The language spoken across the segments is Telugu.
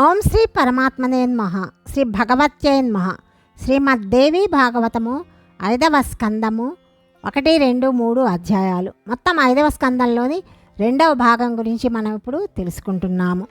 ఓం శ్రీ పరమాత్మనేన్మహ శ్రీ భగవత్యేన్మహ శ్రీమద్దేవి భాగవతము ఐదవ స్కందము ఒకటి రెండు మూడు అధ్యాయాలు. మొత్తం ఐదవ స్కందంలోని రెండవ భాగం గురించి మనం ఇప్పుడు తెలుసుకుంటున్నాము.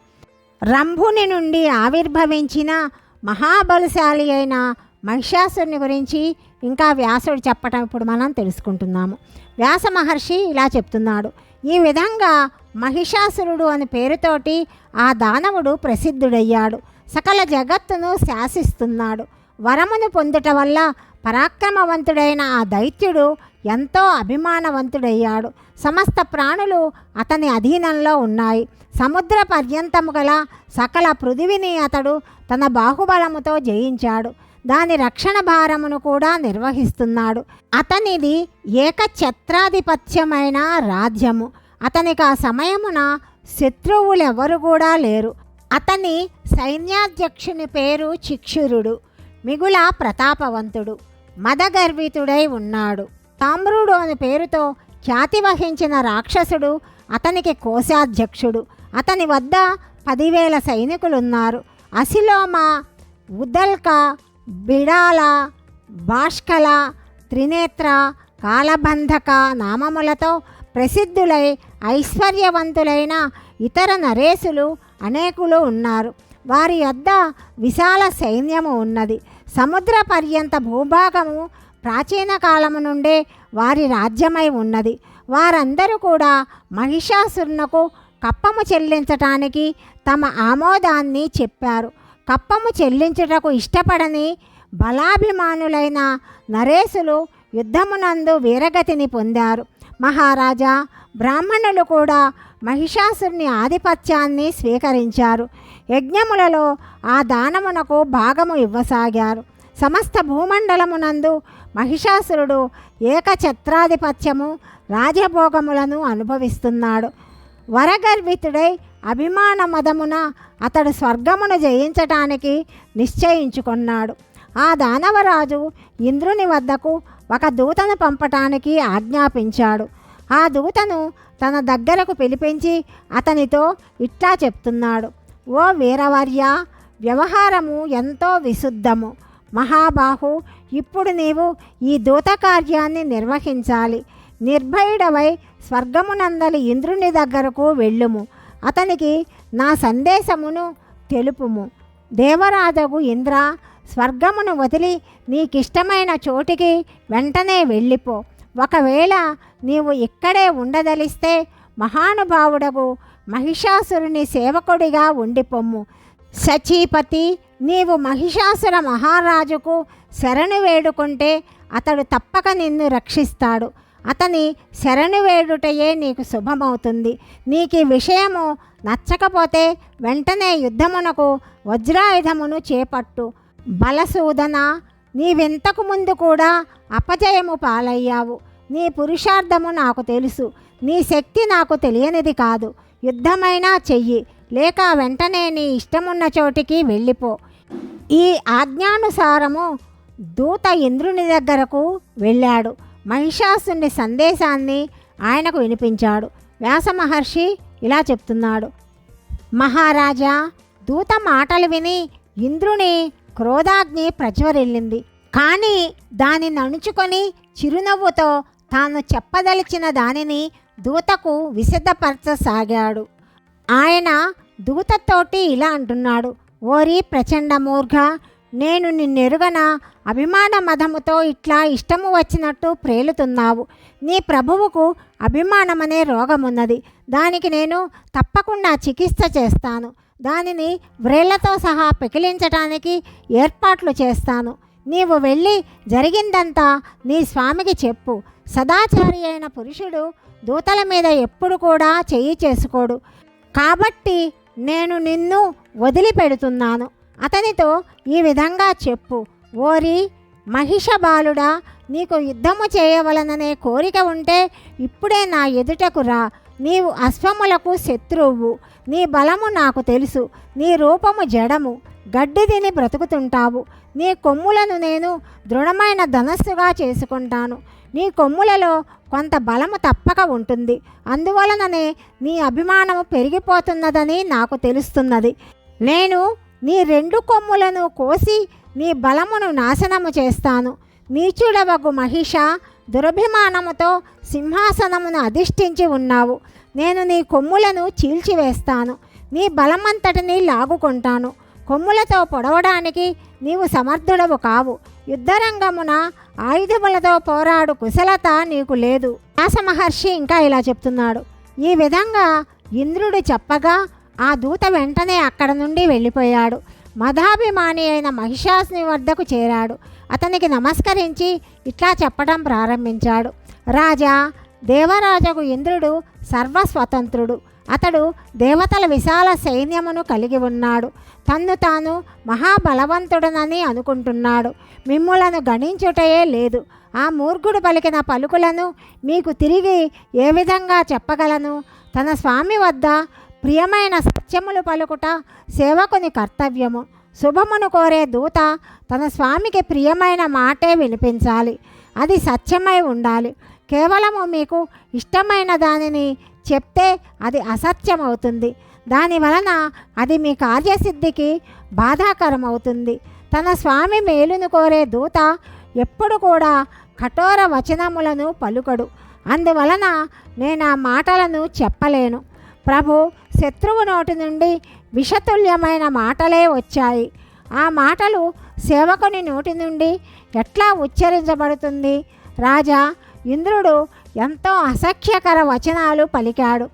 రంభుని నుండి ఆవిర్భవించిన మహాబలశాలి అయిన మహిషాసుని గురించి ఇంకా వ్యాసుడు చెప్పటం ఇప్పుడు మనం తెలుసుకుంటున్నాము. వ్యాస మహర్షి ఇలా చెప్తున్నాడు ఈ విధంగా మహిషాసురుడు అని పేరుతోటి ఆ దానవుడు ప్రసిద్ధుడయ్యాడు. సకల జగత్తును శాసిస్తున్నాడు. వరమును పొందుట వల్ల పరాక్రమవంతుడైన ఆ దైత్యుడు ఎంతో అభిమానవంతుడయ్యాడు. సమస్త ప్రాణులు అతని అధీనంలో ఉన్నాయి. సముద్ర పర్యంతము గల సకల పృథివిని అతడు తన బాహుబలముతో జయించాడు. దాని రక్షణ భారమును కూడా నిర్వహిస్తున్నాడు. అతనిది ఏకఛత్రాధిపత్యమైన రాజ్యము. అతనికి ఆ సమయమున శత్రువులెవరు కూడా లేరు. అతని సైన్యాధ్యక్షుని పేరు చిక్షురుడు మిగుల ప్రతాపవంతుడు మదగర్వితుడై ఉన్నాడు. తామ్రుడు అని పేరుతో ఖ్యాతి వహించిన రాక్షసుడు అతనికి కోశాధ్యక్షుడు. అతని వద్ద పదివేల సైనికులున్నారు. అసిలోమ ఉదల్క బిడాల బాష్కల త్రినేత్ర కాలబంధక నామములతో ప్రసిద్ధులై ఐశ్వర్యవంతులైన ఇతర నరేసులు అనేకులు ఉన్నారు. వారి వద్ద విశాల సైన్యము ఉన్నది. సముద్ర పర్యంత భూభాగము ప్రాచీన కాలము నుండే వారి రాజ్యమై ఉన్నది. వారందరూ కూడా మహిషాసురునకు కప్పము చెల్లించటానికి తమ ఆమోదాన్ని చెప్పారు. కప్పము చెల్లించుటకు ఇష్టపడని బలాభిమానులైన నరేసులు యుద్ధమునందు వీరగతిని పొందారు. మహారాజా బ్రాహ్మణులు కూడా మహిషాసురుని ఆధిపత్యాన్ని స్వీకరించారు. యజ్ఞములలో ఆ దానమునకు భాగము ఇవ్వసాగారు. సమస్త భూమండలమునందు మహిషాసురుడు ఏకఛత్రాధిపత్యము రాజభోగములను అనుభవిస్తున్నాడు. వరగర్వితుడై అభిమాన మదమున అతడు స్వర్గమును జయించటానికి నిశ్చయించుకున్నాడు. ఆ దానవరాజు ఇంద్రుని వద్దకు ఒక దూతను పంపటానికి ఆజ్ఞాపించాడు. ఆ దూతను తన దగ్గరకు పిలిపించి అతనితో ఇట్లా చెప్తున్నాడు. ఓ వీరవర్య వ్యవహారము ఎంతో విశుద్ధము. మహాబాహు ఇప్పుడు నీవు ఈ దూత కార్యాన్ని నిర్వహించాలి. నిర్భయుడవై స్వర్గమునందలి ఇంద్రుని దగ్గరకు వెళ్ళుము. అతనికి నా సందేశమును తెలుపుము. దేవరాజగు ఇంద్ర స్వర్గమును వదిలి నీకిష్టమైన చోటికి వెంటనే వెళ్ళిపో. ఒకవేళ నీవు ఇక్కడే ఉండదలిస్తే మహానుభావుడగు మహిషాసురుని సేవకుడిగా ఉండిపొమ్ము. సచీపతి నీవు మహిషాసుర మహారాజుకు శరణు వేడుకుంటే అతడు తప్పక నిన్ను రక్షిస్తాడు. అతని శరణు వేడుటయే నీకు శుభమవుతుంది. నీకు ఈ విషయము నచ్చకపోతే వెంటనే యుద్ధమునకు వజ్రాయుధమును చేపట్టు. బలసూదన నీవింతకు ముందు కూడా అపజయము పాలయ్యావు. నీ పురుషార్థము నాకు తెలుసు. నీ శక్తి నాకు తెలియనిది కాదు. యుద్ధమైనా చెయ్యి. లేక వెంటనే నీ ఇష్టమున్న చోటికి వెళ్ళిపో. ఈ ఆజ్ఞానుసారము దూత ఇంద్రుని దగ్గరకు వెళ్ళాడు. మహిషాసుని సందేశాన్ని ఆయనకు వినిపించాడు. వ్యాస మహర్షి ఇలా చెప్తున్నాడు. మహారాజా దూత మాటలు విని ఇంద్రుని క్రోధాగ్ని ప్రజ్వరిల్లింది. కానీ దానిని అణుచుకొని చిరునవ్వుతో తాను చెప్పదలిచిన దానిని దూతకు విశదపరచసాగాడు ఆయన దూతతోటి ఇలా అంటున్నాడు. ఓరి ప్రచండ మూర్ఘ నేను నిన్నెరుగన అభిమాన మదముతో ఇట్లా ఇష్టము వచ్చినట్టు ప్రేలుతున్నావు. నీ ప్రభువుకు అభిమానమనే రోగమున్నది. దానికి నేను తప్పకుండా చికిత్స చేస్తాను. దానిని వ్రేళ్ళతో సహా పెకిలించటానికి ఏర్పాట్లు చేస్తాను. నీవు వెళ్ళి జరిగిందంతా నీ స్వామికి చెప్పు. సదాచారి అయిన పురుషుడు దూతల మీద ఎప్పుడు కూడా చెయ్యి చేసుకోడు. కాబట్టి నేను నిన్ను వదిలిపెడుతున్నాను. అతనితో ఈ విధంగా చెప్పు. ఓరి మహిష బాలుడా నీకు యుద్ధము చేయవలననే కోరిక ఉంటే ఇప్పుడే నా ఎదుటకు రా. నీవు అశ్వములకు శత్రువు. నీ బలము నాకు తెలుసు. నీ రూపము జడము. గడ్డి తిని బ్రతుకుతుంటావు. నీ కొమ్ములను నేను దృఢమైన ధనస్సుగా చేసుకుంటాను. నీ కొమ్ములలో కొంత బలము తప్పక ఉంటుంది. అందువలననే నీ అభిమానము పెరిగిపోతున్నదని నాకు తెలుస్తున్నది. నేను నీ రెండు కొమ్ములను కోసి నీ బలమును నాశనము చేస్తాను. నీచుడవగు మహిష దురభిమానముతో సింహాసనమును అధిష్ఠించి ఉన్నావు. నేను నీ కొమ్ములను చీల్చివేస్తాను. నీ బలమంతటిని లాగుకుంటాను. కొమ్ములతో పొడవడానికి నీవు సమర్థుడవు కావు. యుద్ధరంగమున ఆయుధములతో పోరాడు కుశలత నీకు లేదు. వ్యాస మహర్షి ఇంకా ఇలా చెప్తున్నాడు. ఈ విధంగా ఇంద్రుడు చెప్పగా ఆ దూత వెంటనే అక్కడ నుండి వెళ్ళిపోయాడు. మదాభిమాని అయిన మహిషాసుని వద్దకు చేరాడు. అతనికి నమస్కరించి ఇట్లా చెప్పడం ప్రారంభించాడు. రాజా దేవరాజకు ఇంద్రుడు సర్వస్వతంత్రుడు. అతడు దేవతల విశాల సైన్యమును కలిగి ఉన్నాడు. తన్ను తాను మహాబలవంతుడనని అనుకుంటున్నాడు. మిమ్ములను గణించుటయే లేదు. ఆ మూర్ఖుడు పలికిన పలుకులను మీకు తిరిగి ఏ విధంగా చెప్పగలను? తన స్వామి వద్ద ప్రియమైన సత్యములు పలుకుట సేవకుని కర్తవ్యము. శుభమును కోరే దూత తన స్వామికి ప్రియమైన మాటే వినిపించాలి. అది సత్యమై ఉండాలి. కేవలము మీకు ఇష్టమైన దానిని చెప్తే అది అసత్యమవుతుంది. దాని వలన అది మీ కార్యసిద్ధికి బాధాకరం అవుతుంది తన స్వామి మేలును కోరే దూత ఎప్పుడు కూడా కఠోర వచనములను పలుకడు. అందువలన నేను ఆ మాటలను చెప్పలేను. ప్రభు శత్రువు నోటి నుండి విషతుల్యమైన మాటలే వచ్చాయి. ఆ మాటలు సేవకుని నోటి నుండి ఎట్లా ఉచ్చరించబడుతుంది? రాజా ఇంద్రుడు ఎంతో అసఖ్యకర వచనాలు పలికాడు.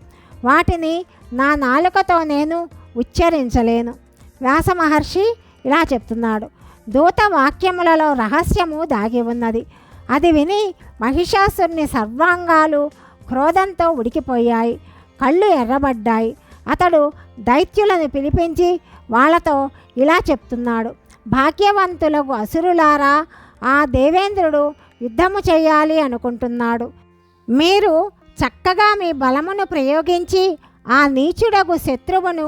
వాటిని నా నాలుకతో నేను ఉచ్చరించలేను. వ్యాస మహర్షి ఇలా చెప్తున్నాడు. దూత వాక్యములలో రహస్యము దాగి ఉన్నది. అది విని మహిషాసుని సర్వాంగాలు క్రోధంతో ఉడికిపోయాయి. కళ్ళు ఎర్రబడ్డాయి. అతడు దైత్యులను పిలిపించి వాళ్ళతో ఇలా చెప్తున్నాడు. భాగ్యవంతులకు అసురులారా ఆ దేవేంద్రుడు యుద్ధము చేయాలి అనుకుంటున్నాడు. మీరు చక్కగా మీ బలమును ప్రయోగించి ఆ నీచుడగు శత్రువును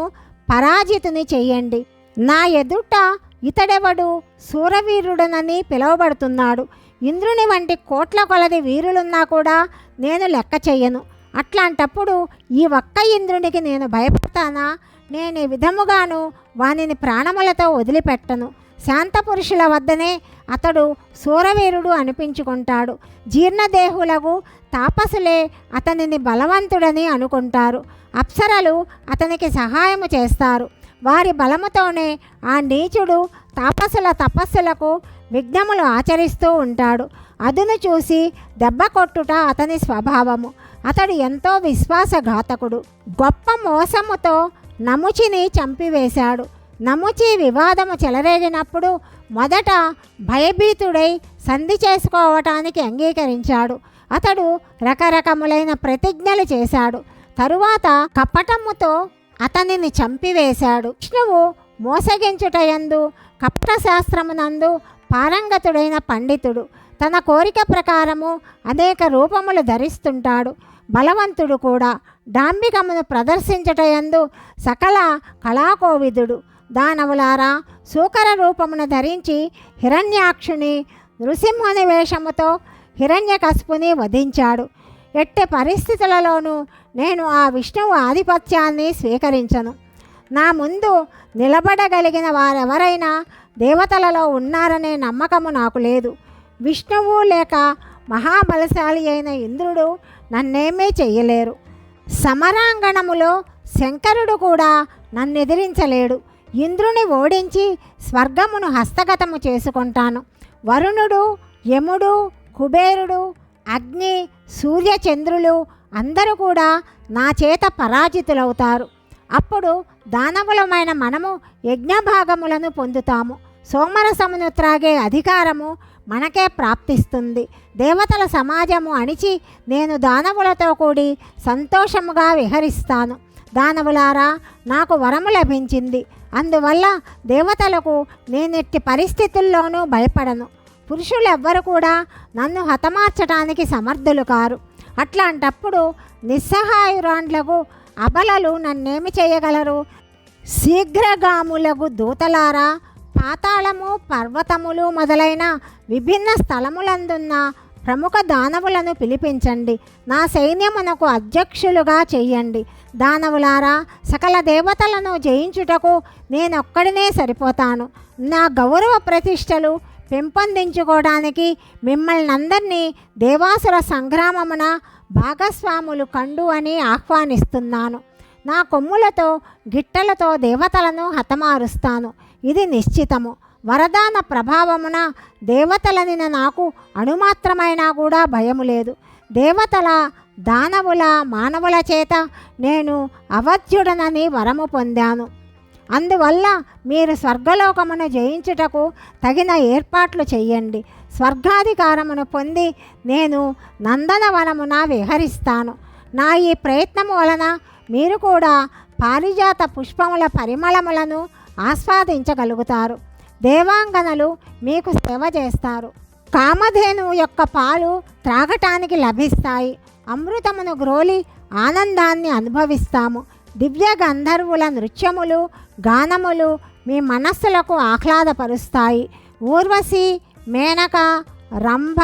పరాజితుని చెయ్యండి నా ఎదుట ఇతడెవడు శూరవీరుడనని పిలువబడుతున్నాడు. ఇంద్రుని వంటి కోట్ల కొలది వీరులున్నా కూడా నేను లెక్క చెయ్యను అట్లాంటప్పుడు ఈ ఒక్క ఇంద్రునికి నేను భయపడతానా? నేను ఈ విధముగాను వానిని ప్రాణములతో వదిలిపెట్టను. శాంతపురుషుల వద్దనే అతడు సూరవీరుడు అనిపించుకుంటాడు. జీర్ణదేహులకు తాపసులే అతనిని బలవంతుడని అనుకుంటారు. అప్సరలు అతనికి సహాయము చేస్తారు. వారి బలముతోనే ఆ నీచుడు తాపసుల తపస్సులకు విఘ్నములు ఆచరిస్తూ ఉంటాడు. అదును చూసి దెబ్బ కొట్టుట అతని స్వభావము. అతడు ఎంతో విశ్వాసఘాతకుడు. గొప్ప మోసముతో నముచిని చంపివేశాడు. నముచి వివాదము చెలరేగినప్పుడు మొదట భయభీతుడై సంధి చేసుకోవటానికి అంగీకరించాడు. అతడు రకరకములైన ప్రతిజ్ఞలు చేశాడు. తరువాత కపటముతో అతనిని చంపివేశాడు. విష్ణువు మోసగించుటయందు కపట శాస్త్రమునందు పారంగతుడైన పండితుడు. తన కోరిక ప్రకారము అనేక రూపములు ధరిస్తుంటాడు. బలవంతుడు కూడా డాంబికమును ప్రదర్శించుటయందు సకల కళాకోవిదుడు. దానవులారా సూకర రూపమును ధరించి హిరణ్యాక్షుని నృసింహుని వేషముతో హిరణ్యకశిపుని వధించాడు. ఎట్టి పరిస్థితులలోనూ నేను ఆ విష్ణువు ఆధిపత్యాన్ని స్వీకరించను. నా ముందు నిలబడగలిగిన వారెవరైనా దేవతలలో ఉన్నారనే నమ్మకము నాకు లేదు. విష్ణువు లేక మహాబలశాలి అయిన ఇంద్రుడు నన్నేమీ చెయ్యలేరు. సమరాంగణములో శంకరుడు కూడా నన్నెదిరించలేడు. ఇంద్రుని ఓడించి స్వర్గమును హస్తగతము చేసుకుంటాను. వరుణుడు యముడు కుబేరుడు అగ్ని సూర్యచంద్రులు అందరూ కూడా నా చేత పరాజితులవుతారు. అప్పుడు దానవులమైన మనము యజ్ఞభాగములను పొందుతాము. సోమరసమును త్రాగే అధికారము మనకే ప్రాప్తిస్తుంది. దేవతల సమాజము అణిచి నేను దానవులతో కూడి సంతోషముగా విహరిస్తాను. దానవులారా నాకు వరము లభించింది. అందువల్ల దేవతలకు నేనెట్టి పరిస్థితుల్లోనూ భయపడను. పురుషులెవ్వరు కూడా నన్ను హతమార్చడానికి సమర్థులు కారు. అట్లాంటప్పుడు నిస్సహాయురాండ్లకు అబలలు నన్నేమి చేయగలరు? శీఘ్రగాములకు దూతలారా పాతాళము పర్వతములు మొదలైన విభిన్న స్థలములందున్న ప్రముఖ దానవులను పిలిపించండి. నా సైన్యమునకు అధ్యక్షులుగా చెయ్యండి దానవులారా సకల దేవతలను జయించుటకు నేనొక్కడినే సరిపోతాను. నా గౌరవ ప్రతిష్టలు పెంపొందించుకోవడానికి మిమ్మల్ని అందరినీ దేవాసుర సంగ్రామమున భాగస్వాములు కండు అని ఆహ్వానిస్తున్నాను. నా కొమ్ములతో గిట్టలతో దేవతలను హతమారుస్తాను. ఇది నిశ్చితము. వరదాన ప్రభావమున దేవతలనిన నాకు అణుమాత్రమైనా కూడా భయము లేదు. దేవతల దానవుల మానవుల చేత నేను అవధ్యుడనని వరము పొందాను. అందువల్ల మీరు స్వర్గలోకమును జయించుటకు తగిన ఏర్పాట్లు చెయ్యండి. స్వర్గాధికారమును పొంది నేను నందనవనమున విహరిస్తాను. నా ఈ ప్రయత్నము వలన మీరు కూడా పారిజాత పుష్పముల పరిమళములను ఆస్వాదించగలుగుతారు. దేవాంగనలు మీకు సేవ చేస్తారు. కామధేను యొక్క పాలు త్రాగటానికి లభిస్తాయి. అమృతమును గ్రోలి ఆనందాన్ని అనుభవిస్తాము. దివ్య గంధర్వుల నృత్యములు గానములు మీ మనస్సులకు ఆహ్లాదపరుస్తాయి. ఊర్వశి మేనక రంభ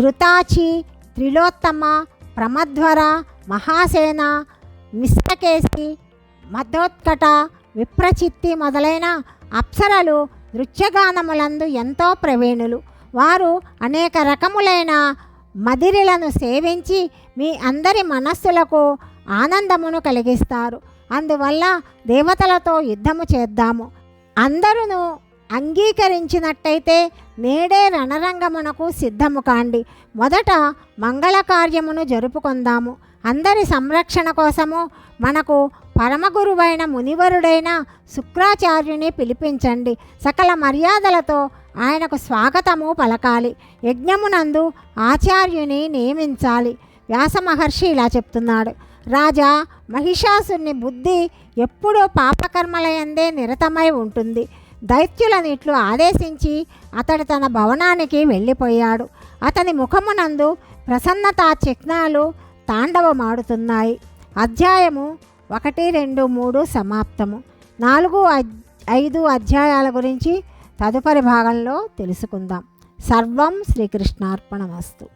ఘృతాచి త్రిలోత్తమ ప్రమధ్వర మహాసేన మిశ్రకేశి మధోత్కట విప్రచిత్తి మొదలైన అప్సరలు నృత్యగానములందు ఎంతో ప్రవీణులు. వారు అనేక రకములైన మదిరిలను సేవించి మీ అందరి మనస్సులకు ఆనందమును కలిగిస్తారు. అందువల్ల దేవతలతో యుద్ధము చేద్దాము. అందరూ అంగీకరించినట్టయితే నేడే రణరంగమునకు సిద్ధము కాండి. మొదట మంగళ కార్యమును జరుపుకుందాము. అందరి సంరక్షణ కోసము మనకు పరమగురువైన మునివరుడైన శుక్రాచార్యుని పిలిపించండి. సకల మర్యాదలతో ఆయనకు స్వాగతము పలకాలి. యజ్ఞమునందు ఆచార్యుని నియమించాలి. వ్యాస మహర్షి ఇలా చెప్తున్నాడు. రాజా మహిషాసుని బుద్ధి ఎప్పుడూ పాపకర్మలయందే నిరతమై ఉంటుంది. దైత్యులనిట్లు ఆదేశించి అతడు తన భవనానికి వెళ్ళిపోయాడు. అతని ముఖమునందు ప్రసన్నతా చిహ్నాలు తాండవమాడుతున్నాయి. అధ్యాయము ఒకటి రెండు మూడు సమాప్తము. నాలుగు ఐదు అధ్యాయాల గురించి తదుపరి భాగంలో తెలుసుకుందాం. సర్వం శ్రీకృష్ణార్పణమస్తు.